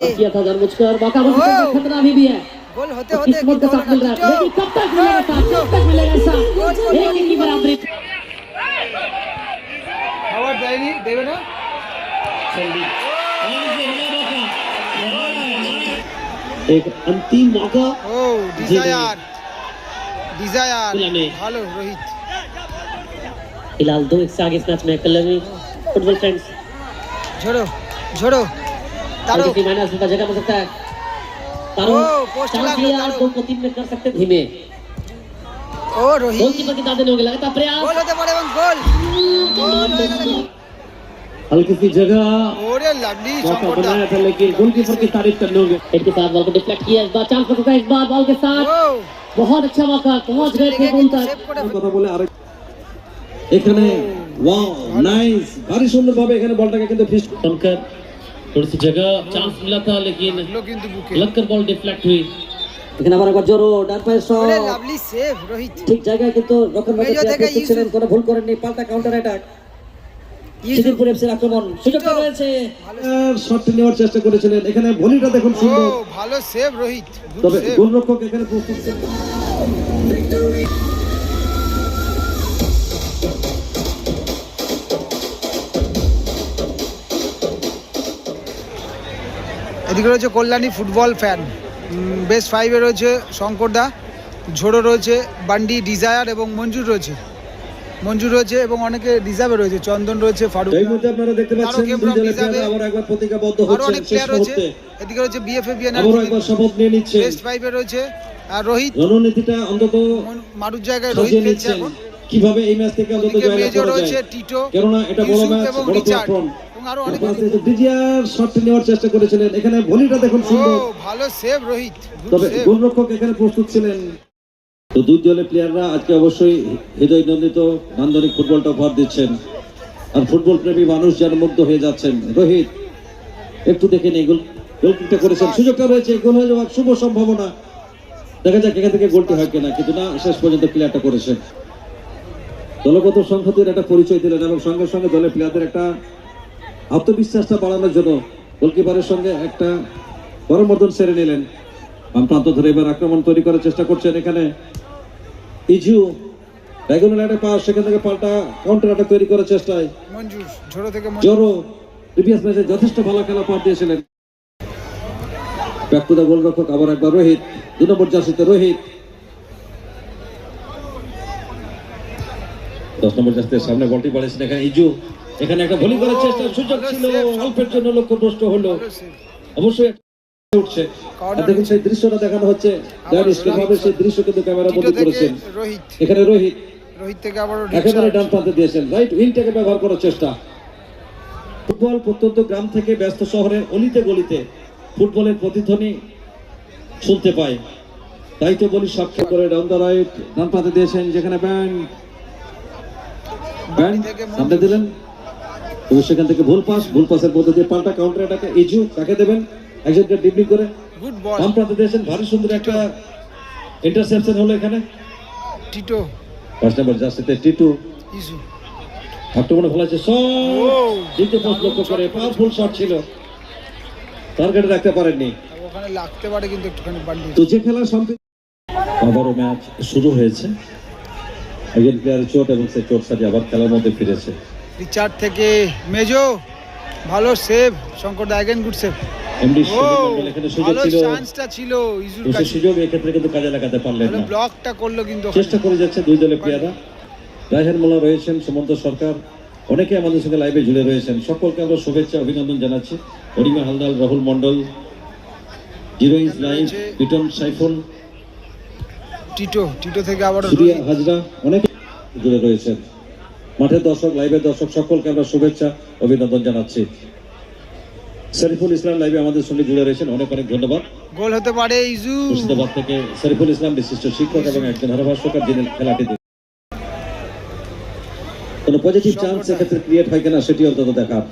किया था मुझकर खतरा भी, भी है। गोल होते होते गोल का साथ है। लेकिन कब तक मिलेगा साथ? कब तक मिलेगा साथ? एक एक की बराबरी। हवा जाएगी देवे ना जल्दी एक अंतिम मौका। Oh Desire. Desire. Hello Rohit. हिलाल दो एक से आगे इस मैच में कलर में। फुटबॉल फ्रेंड्स छोड़ो छोड़ो और তারো किसी माइनस में जगह हो सकता है तारो ओ, पोस्ट चांस लगा, लिया तारो। दो को तीन में कर सकते धीमे ও রোহিত गोलकीपर की दादे होंगे लगातार प्रयास গোল হতে পারে এবং গোল গোল হয়ে গেল গোল। हल्की सी जगह ওরে লাভলি मौका শঙ্করদা बनाया था लेकिन गोलकीपर की तारीफ करने होंगे हेड के साथ बॉल को डिफ्लेक्ट किया इस बार चांस हो सकता है इस बार बॉल के साथ ও बहुत अच्छा मौका पहुंच गए थे गोल तक সেভ করে কথা বলে আরেক এখানে ওয়াও নাইস ভারী সুন্দর ভাবে এখানে বলটাকে কিন্তু ফিস बनकर थोड़ी सी जगह चांस मिला था लेकिन ফেললো কিন্তু বুকে लगकर बॉल डिफ्लेक्ट हुई এখানে আবার একবার জোরো ডান পায়ের ওরে শট লাভলি সেভ রোহিত ঠিক জায়গায় কিন্তু রক্ষণ মেজো থেকে ইউসুফ। ছিলেন কোনো ভুল করেননি পাল্টা কাউন্টার অ্যাটাক ইউসুফ সিদ্দিকপুর এফসির আক্রমণ সুযোগটা রয়েছে শটটি নেওয়ার চেষ্টা করেছিলেন এখানে ভলিটা দেখুন ও সুন্দর ভালো সেভ রোহিত গুড তবে সেভ গোলরক্ষক এখানে এদিকে রয়েছে কল্যাণী ফুটবল ফ্যান বেস্ট ফাইভে রয়েছে শঙ্করদা ঝোড়ো রয়েছে বান্ডি ডিজায়ার এবং মঞ্জুর রয়েছে। মঞ্জুর রয়েছে এবং অনেকে রিজার্ভে রয়েছে চন্দন রয়েছে ফারুক এই মুহূর্তে আপনারা দেখতে পাচ্ছেন আবার একবার প্রতিজ্ঞাবদ্ধ আরও হচ্ছেন অনেক শেষ প্লেয়ার রয়েছে। মুহূর্তে। এদিকে রয়েছে বিএফএ বিএনআর আবার একবার শপথ নিয়ে নিচ্ছেন বেস্ট ফাইভে রয়েছে আর রোহিত। রণনীতিটা অন্তত মারুর জায়গায় রোহিত খেলছে এখন। কীভাবে এই ম্যাচ থেকে অন্তত জয়লাভ মেজর করা রয়েছে যায় টিটো কেননা এটা বড় ম্যাচ বড় প্ল্যাটফর্ম এবং আরও অনেক ডিজিয়ার শটটি নেওয়ার চেষ্টা করেছিলেন এখানে ভলিটা দেখুন সুন্দর। ভালো সেভ রোহিত। তবে গোলরক্ষক এখানে প্রস্তুত ছিলেন। তো দুই দলের প্লেয়াররা আজকে অবশ্যই হৃদয় নন্দিত নান্দনিক ফুটবলটা উপহার দিচ্ছেন। আর ফুটবল প্রেমী মানুষ যেন মুগ্ধ হয়ে যাচ্ছেন। রোহিত একটু দেখে নেই গোল করেছেন। সুযোগটা রয়েছে গোল হয়ে যাওয়ার শুভ সম্ভাবনা। দেখা যাক এখান থেকে গোলটি হয় কিনা কিন্তু না শেষ পর্যন্ত প্লেয়ারটা করেছেন দলগত সংহতির একটা পরিচয় দিলেন এবং সঙ্গে সঙ্গে দলের প্লেয়ারদের একটা আত্মবিশ্বাসটা বাড়ানোর জন্য গোলকিপারের সঙ্গে একটা করমর্দন সেরে নিলেন। বাম প্রান্ত ধরে এবার আক্রমণ তৈরি করার চেষ্টা করছেন এখানে। ইজু ডায়গোনাল একটা পাস সেখান থেকে পাল্টা কাউন্টার অ্যাটাক তৈরি করার চেষ্টায়। মঞ্জুর ঝোড়ো থেকে জোরো প্রিভিয়াস ম্যাচে যথেষ্ট ভালো খেলা পাঠ দিয়েছিলেন। ব্যাক টু দ্য গোলরক্ষক আবার একবার রোহিত দু নম্বর জার্সিতে রোহিত। দশ নম্বর জার্সিতে সামনে বলটি বাড়িয়েছেন এখানে ইজু। এখানে একটা ভলি করার চেষ্টা সুযোগ ছিল। অল্পের জন্য লক্ষ্য নষ্ট হলো। অবশ্যই উঠছে। দেখুন সেই দৃশ্যটা দেখানো হচ্ছে। সেই দৃশ্য কিন্তু ক্যামেরা টিটো করেছেন। এখানে রোহিত রোহিত থেকে আবারও একেবারে ডান প্রান্তে দিয়েছেন। রাইট উইংটাকে ব্যবহার করার চেষ্টা। ফুটবল প্রত্যন্ত গ্রাম থেকে ব্যস্ত শহরের অলিতে গলিতে ফুটবলের প্রতিধ্বনি শুনতে পায়। তাই তো বলি সাক্ষী করে ডাউন দ্য রাইট ডান প্রান্তে দিয়েছেন যেখানে ব্যান্ড ব্যান্ড সামনে দিলেন। এবং সেখান থেকে ভুল পাস ভুল পাসের মধ্যে দিয়ে পাল্টা কাউন্টার অ্যাটাকে ইজু কাকে দেবেন। একজনকে ডিবলি করে। বাম প্রান্তে দিয়েছেন ভারী সুন্দর একটা ইন্টারসেপশন হলো এখানে। টিটো পাঁচ নম্বর জার্সিতে টিটু ইসু আক্রমণে ও! শট দ্বিতীয় পোস্ট লক্ষ্য করে পাওয়ারফুল শট ছিল। টার্গেটে রাখতে পারেননি। ওখানে লাগতে পারে কিন্তু একটুখানি বান্ডি তো যে খেলা সম্প্রীতি আবারও ম্যাচ শুরু হয়েছে। একজন প্লেয়ারের চোট এবং সে চোট সাথে আবার খেলার মধ্যে ফিরেছে। রিচার্ড থেকে মেজো ভালো সেভ শঙ্কর দা অ্যাগেন গুড সেভ ছিল। ইজুর কাছে। সুযোগ এক্ষেত্রে কিন্তু কাজে লাগাতে পারলেন না। ব্লকটা করল কিন্তু চেষ্টা করে যাচ্ছে দুই দলের প্লেয়াররা রায়হান মোল্লা রয়েছেন সুমন্ত সরকার। অনেকে আমাদের সঙ্গে লাইভে জুড়ে রয়েছেন। সকলকে আমরা শুভেচ্ছা অভিনন্দন জানাচ্ছি। অরিমা হালদার রাহুল মন্ডল হিরোইন্স লাইভ বিটন সাইফুল টিটো টিটো থেকে আবার হাজরা অনেকে জুড়ে রয়েছেন। মাঠের দর্শক লাইভের দর্শক সকলকে আমরা শুভেচ্ছা অভিনন্দন জানাচ্ছি। শরীফুল ইসলাম লাইভে আমাদের সঙ্গে জুড়ে রয়েছেন। অনেক অনেক ধন্যবাদ। গোল হতে পারে ইজু। মুর্শিদাবাদ থেকে শরীফুল ইসলাম বিশিষ্ট শিক্ষক এবং একজন ধারাভাষ্যকার যিনি খেলাটি। কোনো পজিটিভ চান্স এক্ষেত্রে ক্রিয়েট হয় কিনা সেটি অন্তত দেখার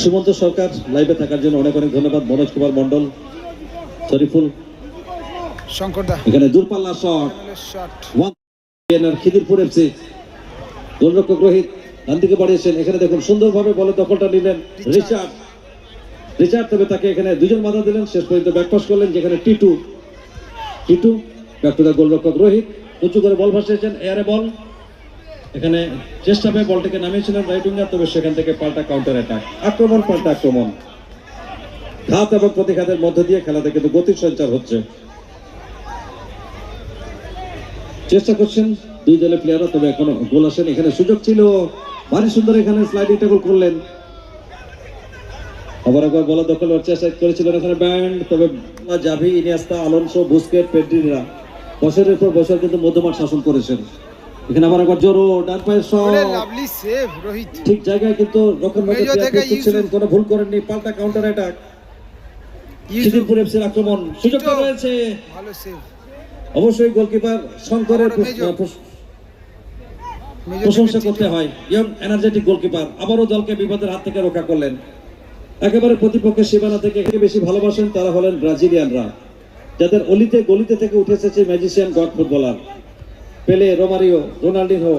সুমন্ত সরকার লাইভে থাকার জন্য অনেক অনেক ধন্যবাদ। মনোজ কুমার মন্ডল শরীফুল। শঙ্কর দা। এখানে দূরপাল্লা শট খিদিরপুর এফসি গোলরক্ষক রোহিত ডান দিকে বাড়িয়েছেন। এখানে দেখুন সুন্দরভাবে বলে দখলটা নিলেন রিচার্ড। রিচার্ড তবে তাকে এখানে দুজন বাধা দিলেন। শেষ পর্যন্ত ব্যাকপাস করলেন যেখানে Titu. Titu back to the গোলরক্ষক রোহিত। উঁচু করে বল ভাসিয়েছেন এয়ারে বল। এখানে চেষ্টা পেয়ে বলটাকে নামিয়েছিলেন রাইট উইঙ্গার, তবে সেখান থেকে পাল্টা কাউন্টার অ্যাটাক আক্রমণ, পাল্টা আক্রমণ। ঘাত এবং প্রতিঘাতের মধ্য দিয়ে খেলাতে কিন্তু গতির সঞ্চার হচ্ছে। চেষ্টা করছেন দুই দলের প্লেয়াররা তবে এখনও গোল আসেন। এখানে সুযোগ ছিল। ভারী সুন্দর এখানে স্লাইডিং ট্যাকল করলেন। আবার একবার বলা দখল চেষ্টা করেছিলেন এখানে ব্যান্ড তবে জাভি ইনিয়াস্তা আলোনসো বুস্কেট পেড্রিরা। বছরের পর বছর কিন্তু মধ্যমাঠ শাসন করেছেন। এখানে আবার একবার জোরো ডান পায়ের সেভ রোহিত। ঠিক জায়গায় কিন্তু রক্ষণ। কোনো ভুল করেননি পাল্টা কাউন্টার অ্যাটাক ইউসুফ। এফসির আক্রমণ। সুযোগটা রয়েছে। ভালো সেভ অবশ্যই গোলকিপার শঙ্করের প্রশংসা করতে হয়। ইয়ং এনার্জেটিক গোলকিপার আবারও দলকে বিপদের হাত থেকে রক্ষা করলেন। একেবারে প্রতিপক্ষের সীমানা থেকে বেশি ভালোবাসেন তারা হলেন ব্রাজিলিয়ানরা যাদের অলিতে গলিতে থেকে উঠে এসেছে magician god footballer Pele Romario Ronaldinho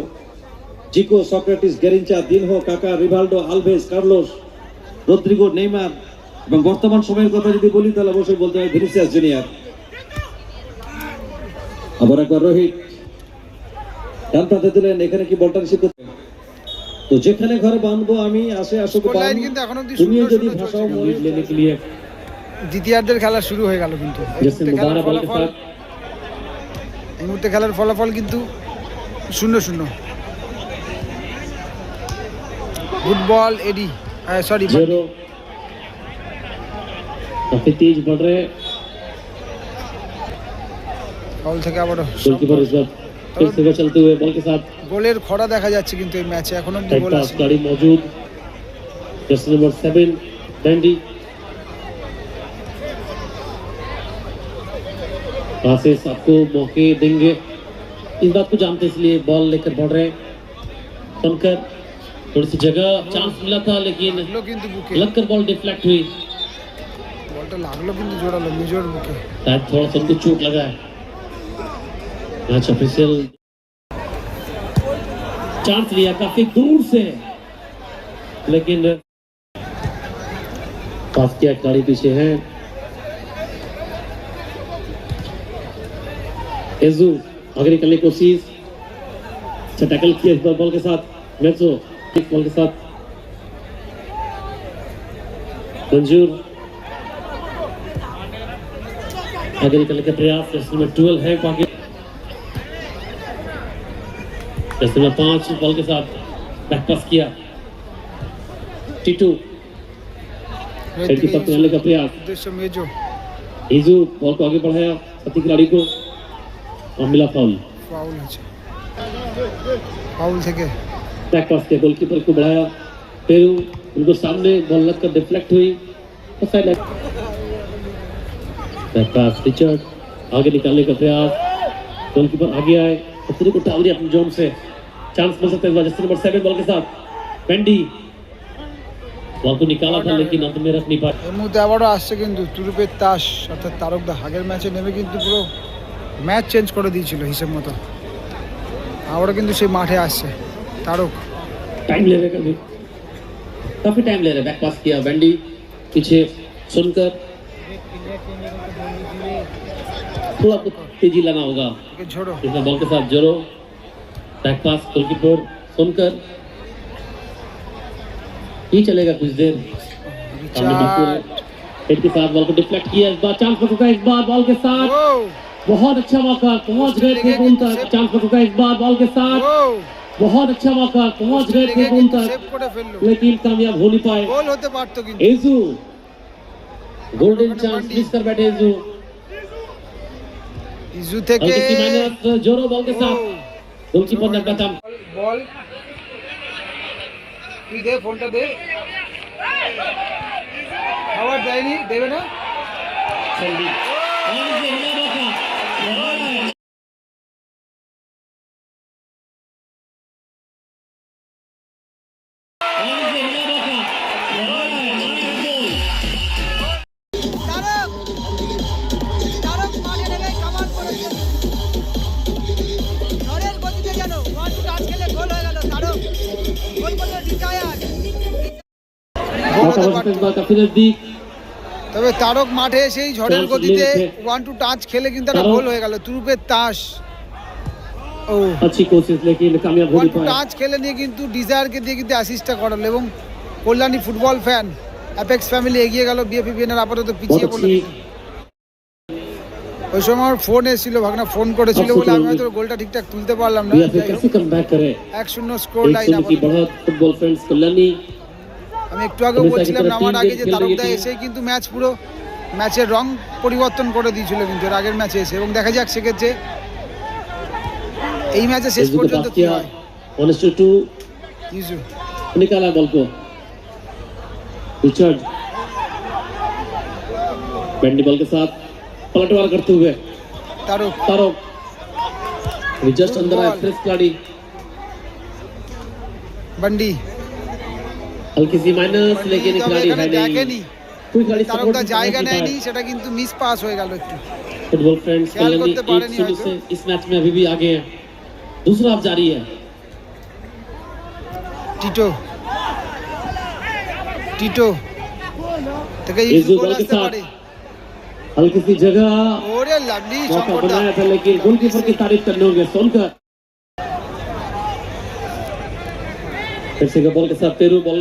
Zico Socrates Garrincha Dinho Kaka Rivaldo Alves Carlos Rodrigo Neymar এবং বর্তমান সময়ের কথা যদি বলি তাহলে অবশ্যই বলতে হয় ভিনিসিয়াস জুনিয়র আবার একবার রোহিত ডান প্রান্তে দিলেন এখানে কি বলটা রিসিভ করতে তো যেখানে ঘরে বাঁধবো আমি আসে আসুক Score line বাঁধ। কিন্তু এখনো অবধি তুমিও শূন্য যদি শূন্য ভাষাও চলছে। মরে लीड लेने के लिए দ্বিতীয়ার্ধের খেলা শুরু হয়ে গেল কিন্তু এই जैसे মুহূর্তে খেলার मुबारक बॉल के ফলাফল साथ এই মুহূর্তে খেলার ফলাফল কিন্তু শূন্য শূন্য ফুটবল এডি সরি जेरो काफी तेज बढ़ रहे हैं ফাউল থেকে আবারও गोलकीपर इस बार फिर से वो चलते हुए बॉल के साथ গোলের খরা দেখা যাচ্ছে কিন্তু এই ম্যাচে এখনো অব্দি टाइट গোল पास আসেনি गाड़ी मौजूद Jersey number seven bandy passes आपको मौके देंगे इस बात को जानते इसलिए बॉल लेकर बढ़ रहे हैं सुनकर थोड़ी सी जगह चांस मिला था लेकिन লাগলো কিন্তু বুকে लगकर बॉल डिफ्लेक्ट हुई বলটা লাগলো কিন্তু জোরালো মিজোর বুকে शायद थोड़ा सा उनको चोट लगा है मैच ऑफिशियल चांस लिया काफ़ी दूर से लेकिन पास खिलाड़ी पीछे है। एजू, आगे निकलने की कोशिश। अच्छा टैकल किया इस बार बॉल के साथ। मेट्रो एक बॉल के साथ। मंजूर। आगे निकलने का प्रयास नंबर ट्वेल्व है आगे जैसे मैं पाँच बॉल के साथ बैकपास किया। टीटू पर चलने का प्रयास। इजू बॉल को आगे बढ़ाया पति खिलाड़ी को और मिला फाउल फाउल फाउल से के। बैकपास के गोलकीपर को बढ़ाया। फिर उनको सामने बॉल लग कर डिफ्लेक्ट हुई तो बैकपास रिचर्ड आगे निकालने का प्रयास। गोलकीपर आगे आए तो पत्नी को टावरी अपने जोन से। चांस मिल सकता है इस बार जैसे नंबर सेवन बॉल के साथ पेंडी बॉल को निकाला था लेकिन अंत में रख नहीं पाया এই মুহূর্তে আবারও আসছে কিন্তু তুরুপের তাস অর্থাৎ তারকদা আগের ম্যাচে নেমে কিন্তু পুরো ম্যাচ চেঞ্জ করে দিয়েছিল হিসেব মতো আবারও কিন্তু সেই মাঠে আসছে তারক टाइम ले रहे कभी काफी टाइम ले रहे बैक पास किया बेंडी पीछे सुनकर थोड़ा कुछ तेजी लाना होगा একে ঝোড়ো इसमें बॉल के साथ जोरो बैक पास गोलकीपर सुनकर ही चलेगा कुछ देर सामने बिल्कुल রিচার্ড हेड के साथ बॉल को डिफ्लेक्ट किया इस बार चांस पकड़ा इस बार बॉल के साथ ও बहुत अच्छा मौका पहुंच गए थे गोल तक चांस पकड़ा इस बार बॉल के साथ ও बहुत अच्छा मौका पहुंच गए थे লেগে गोल কিন্তু तक সেভ করে ফেললো लेकिन कामयाब हो नहीं पाए গোল হতে পারতো কিন্তু एजू गोल्डन चांस मिस कर बैठे एजू ইজু থেকে हल्की सी माइनस जोरो बॉल के साथ গোলকিপারের কথা বল তুই দে ফোনটা দে খাবার দেয়নি দেবে না সন্দীপ তবে তারক মাঠে সেই ঝড়ের Chance গতিতে মিলেছে। ওয়ান টু টাচ খেলে কিন্তু একটা তারক। গোল হয়ে গেল তুরুপের তাস ও अच्छी कोशिश लेकिन कामयाब हो ওয়ান नहीं টু पाए টাচ খেলে নিয়ে কিন্তু ডিজায়ারকে দিয়ে কিন্তু অ্যাসিস্টটা করালো এবং Kalyani football fan apex family এগিয়ে গেল বিএপি বিএনআর আপাতত बहुत পিছিয়ে পড়লো अच्छी ওই সময় আমার ফোন এসেছিল ভাগনা ফোন করেছিল বলে আমি হয়তো গোলটা ঠিকঠাক তুলতে পারলাম না बीएफए कैसे कम बैक करे এক শূন্য স্কোর एक লাইন शून्य की बढ़त फुटबॉल फ्रेंड्स कल्याणी আমি একটু আগে হমেশা বলছিলাম কি তারা নামার team আগে যে game খেলতে তারকদা গিয়ে এসেই কিন্তু ম্যাচ পুরো ম্যাচের রং পরিবর্তন করে দিয়েছিল কিন্তু এর আগের ম্যাচে এসে এবং দেখা যাক সেক্ষেত্রে এই ম্যাচে শেষ इजू के পর্যন্ত पास কি किया হয় वन टू ইজু निकाला बॉल को रिचर्ड बैंडी बॉल के साथ पलटवार करते हुए তারক तारोक जस्ट अंदर आए Ball. प्रेस खिलाड़ी বান্ডি हल्की सी माइनस लेकिन তবে खिलाड़ी এখানে है দেখেনি नहीं कोई खिलाड़ी তারকদা सपोर्ट জায়গা नहीं নেয়নি पाया সেটা কিন্তু মিস পাস হয়ে গেল একটু फुटबॉल फ्रेंड्स ख्याल कल्याणी करते एक पारेनी शून्य हयतो। से इस मैच में अभी भी आगे है दूसरा हाफ जारी है টিটো টিটো থেকে इजू ইজু গোল बॉल के আসতে साथ পারে हल्की सी जगह ওরে লাভলি मौका শঙ্করদা बनाया था लेकिन गोलकीपर की तारीफ करने होंगे सोनकर फिर से बॉल के साथ पेरू बॉल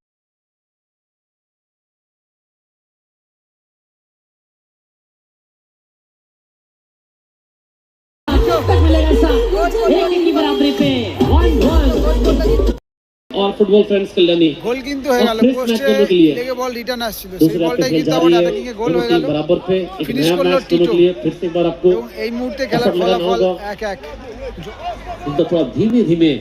और फुटबॉल फ्रेंड्स कल्याणी গোল কিন্তু হয়ে গেল और fresh match পোস্টে करने के लिए। লেগে বল রিটার্ন আসছিল সেই दूसरे हाफ বলটাই पे खेल কিন্তু जारी আমার है অ্যাটাকিং এ গোল दोनों হয়ে टीम গেল बराबर पे एक Finish नया করলো मैच दोनों टीटो। के लिए फिर से एक बार आपको এবং এই মুহূর্তে খেলার effort লাগানো ফলাফল होगा। এক এক इनका थोड़ा धीमे धीमे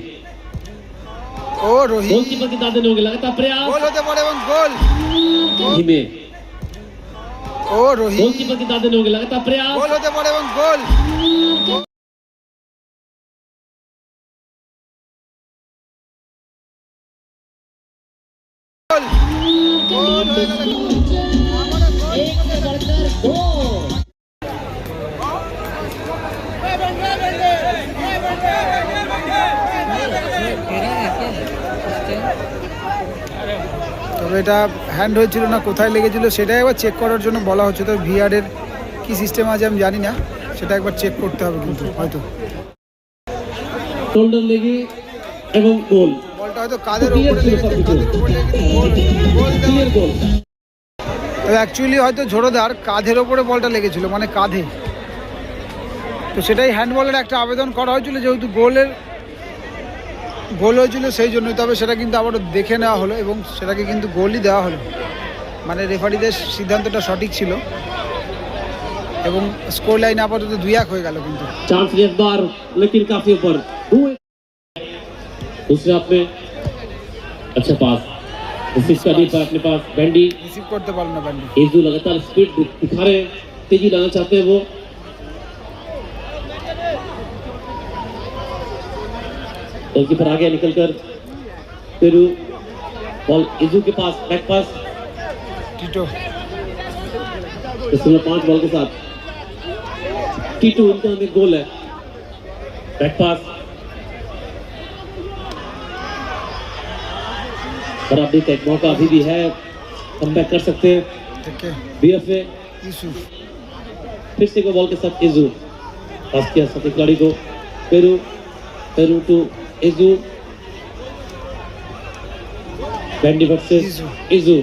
ও রোহিত गोलकीपर की दाद देने होंगे लगातार प्रयास গোল হতে পারে এবং গোল धीमे ও রোহিত गोलकीपर की दाद देने होंगे लगातार प्रयास গোল হতে পারে এবং গোল গোল তবে এটা হ্যান্ড হয়েছিল না, কোথায় লেগেছিল সেটা একবার চেক করার জন্য বলা হচ্ছে। তবে ভিআরের কি সিস্টেম আছে আমি জানি না, সেটা একবার চেক করতে হবে কিন্তু, হয়তো। লেগে এবং হয়তো কাদের উপরে লেগেছে কাদের লেগেছে অ্যাকচুয়ালি হয়তো ঝোড়োদার কাঁধের ওপরে বলটা লেগেছিল মানে কাঁধে তো সেটাই হ্যান্ডবলের একটা আবেদন করা হয়েছিল যেহেতু গোলের গোল হয়েছিল সেই জন্যই তবে সেটা কিন্তু আবারও দেখে নেওয়া হলো এবং সেটাকে কিন্তু গোলই দেওয়া হলো। মানে রেফারিদের সিদ্ধান্তটা সঠিক ছিল এবং স্কোর লাইন আপাতত দুই এক হয়ে গেল কিন্তু। चांस अच्छा पास इसी स्टडी पर अपने पास बैंडी রিসিভ करते পারলো না ব্যান্ডি एजू लगातार स्पीड दिखा रहे हैं तेजी लाना चाहते हैं वो गोलकीपर आगे निकल कर पेरू बॉल एजू के पास बैक पास টিটো इस समय पांच बॉल के साथ टी टू इनका में गोल है बैक पास बराबरी का एक मौका अभी भी है कम कर सकते हैं থেকে बीएफए ইউসুফ फिर से को बॉल के साथ इजू पास किया साथी खिलाड़ी को पेरू पेरू टू इजू बैंडी वर्सेस इजू। इजू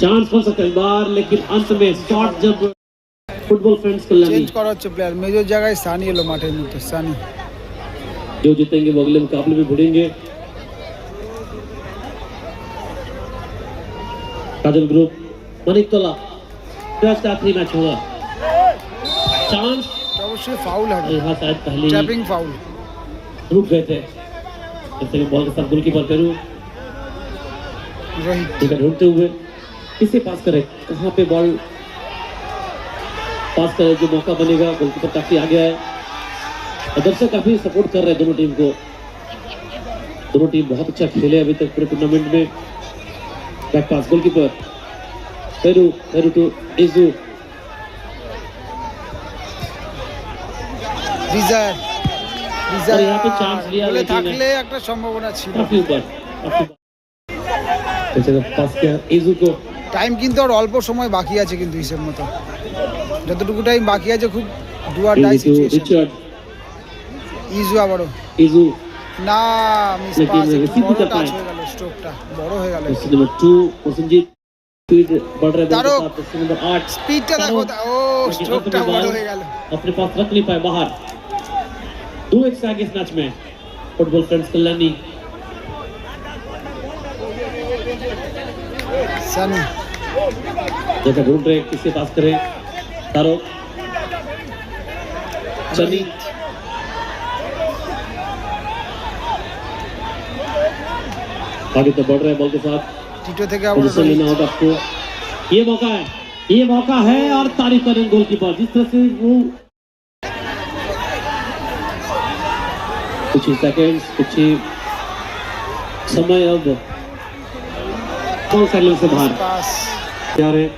चांस बन सकता है इस बार लेकिन अंत में शॉट जब फुटबॉल फ्रेंड्स कल्याणी চেঞ্জ করা হচ্ছে প্লেয়ার মেজর জায়গায় সানি এলো মাঠের মধ্যে সানি जो जीतेंगे वो अगले मुकाबले में भिड़ेंगे। काजल ग्रुप मनिक तोला मैच आखिरी मैच होगा। चांस। अवश्य फाउल है। यहाँ शायद पहले टैपिंग फाउल रुक गए थे। जैसे कि बॉल के साथ गोलकीपर पेरू टिकट ढूंढते हुए। किसे पास करें? कहाँ पे बॉल पास करें जो मौका बनेगा? गोलकीपर काफ़ी आ गया है दर्शक काफी सपोर्ट कर रहे हैं दोनों टीम को दोनों टीम बहुत अच्छा खेले अभी तक पूरे टूर्नामेंट में back pass goalkeeper Peru Peru to इजू desire और यहाँ पे चांस लिया বলে लेकिन থাকলে একটা সম্ভাবনা ছিল काफी ऊपर काफी अच्छा पास किया इजू को টাইম কিন্তু আর অল্প সময় বাকি আছে কিন্তু হিসেব মতো যতটুকু টাইম বাকি আছে খুব ডুয়ার ডাই इजू टू সিচুয়েশন रिचर्ड ইজু আবারও इजू না মিস लेकिन পাস receive বড় कर টাচ पाए। হয়ে গেল স্ট্রোকটা বড় হয়ে গেল jersey number two Prasanjit speed बढ़ रहे बॉल के तारो। साथ जर्सी नंबर आठ স্পিডটা দেখো তা- ও लेकिन স্ট্রোকটা अंत में বড় बॉल হয়ে গেল अपने पास रख नहीं पाए बाहर दो एक से आगे इस मैच में फुटबॉल फ्रेंड्स कल्याणी সানি जगह ढूंढ रहे किसके पास करें तारो चनी आगे तो बढ़ रहे बॉल के साथ। टीटो थे क्या पोजीशन लेना होगा आपको। ये मौका है ये मौका है और तारीफ़ करें गोलकीपर जिस तरह से वो कुछ ही सेकेंड्स कुछ ही समय अब कौन सा से बाहर। तैयार है।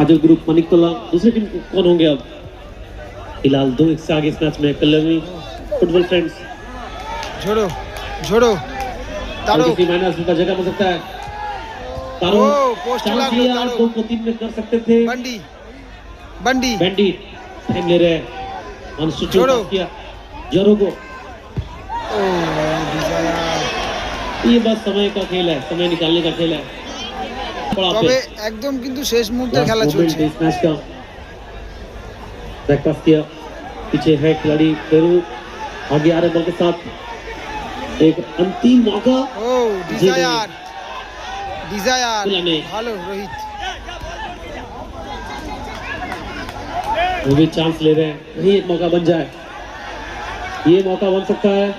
अजय ग्रुप मनिक तोला दूसरे टीम कौन होंगे अब? फ़िलहाल दो एक से आगे इस मैच में कल्याणी फुटबॉल फ्रेंड्स छोड़ो छोड़ो और তারো किसी माइनस का जगह मिल सकता है तारो ओ, पोस्ट चांस लगा लिया तारो। दो को तीन में कर सकते थे বান্ডি বান্ডি बैंडिट टाइम ले रहे हैं अनसुचित जोरो। पास किया जोरो को ও ডিজায়ার ये बस समय का खेल है समय निकालने का खेल है बड़ा তবে पे একদম কিন্তু শেষ মুহূর্তে लास्ट খেলা मोमेंट চলছে इस मैच का बैक पास किया पीछे है खिलाड़ी पेरू आगे आ रहे बॉल के साथ एक अंतिम मौका। Desire Desire hello Rohit. वो भी चांस ले रहे हैं। नहीं एक मौका बन जाए। ये मौका बन सकता है।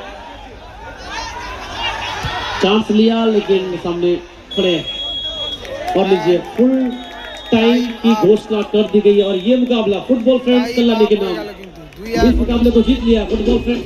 चांस लिया लेकिन सामने खड़े और लीजिए फुल टाइम की घोषणा कर दी गई और ये मुकाबला फुटबॉल फ्रेंड्स कल्याणी के नाम। इस मुकाबले को जीत लिया फुटबॉल फ्रेंड